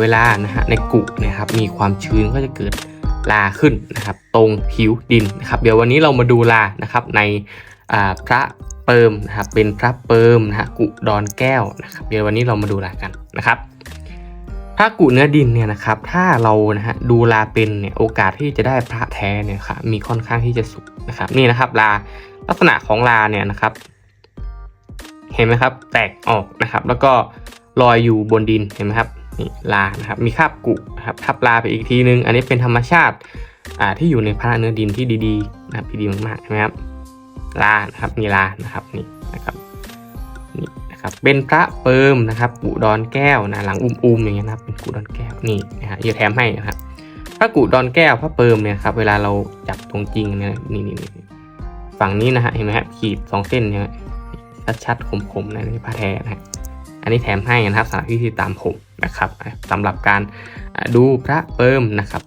เวลานะฮะในกุนะครับมีความชื้นก็จะเกิดลาขึ้นนะครับ ตรงผิวดินนะครับ เดี๋ยววันนี้เรามาดูลานะครับในพระเปิมนะครับเป็นพระเปิมนะฮะกุดอนแก้วนะครับ เดี๋ยววันนี้เรามาดูลากันนะครับพระกุเนื้อดินเนี่ยนะครับ ถ้าเรานะฮะดูลาเป็นเนี่ยโอกาสที่จะได้พระแท้เนี่ยครับมีค่อนข้างที่จะสูงนะครับ นี่นะครับลาลักษณะของลาเนี่ยนะครับ เห็นไหมครับ แตกออกนะครับ แล้วก็ลอยอยู่บนดินเห็นไหมครับ ลานะครับ มีคาบกุนะครับทับลาไปอีกทีนึง อันนี้เป็นธรรมชาติอ่าที่อยู่ในพระเนื้อดินที่ดีๆนะครับที่ดีมากๆใช่ไหมครับลานะครับมีลานะครับนี่นะครับนี่นะครับเป็นพระเปิมนะครับกุดอนแก้วนะหลังอุ้มๆอย่างเงี้ยนะครับเป็นกุดอนแก้วนี่นะฮะอย่าแถมให้นะครับพระกุดอนแก้วพระเปิมเนี่ยครับเวลาเราจับตรงจริงเนี่ยนี่นี่ฝั่งนี้นะฮะเห็นไหมครับขีดสองเส้นเนี่ยชัดๆคมๆนะนี่พระแท้นะฮะอันนี้แถมให้นะครับสำหรับที่ที่ตามผม นะครับสำหรับการดูพระเปิมนะครับ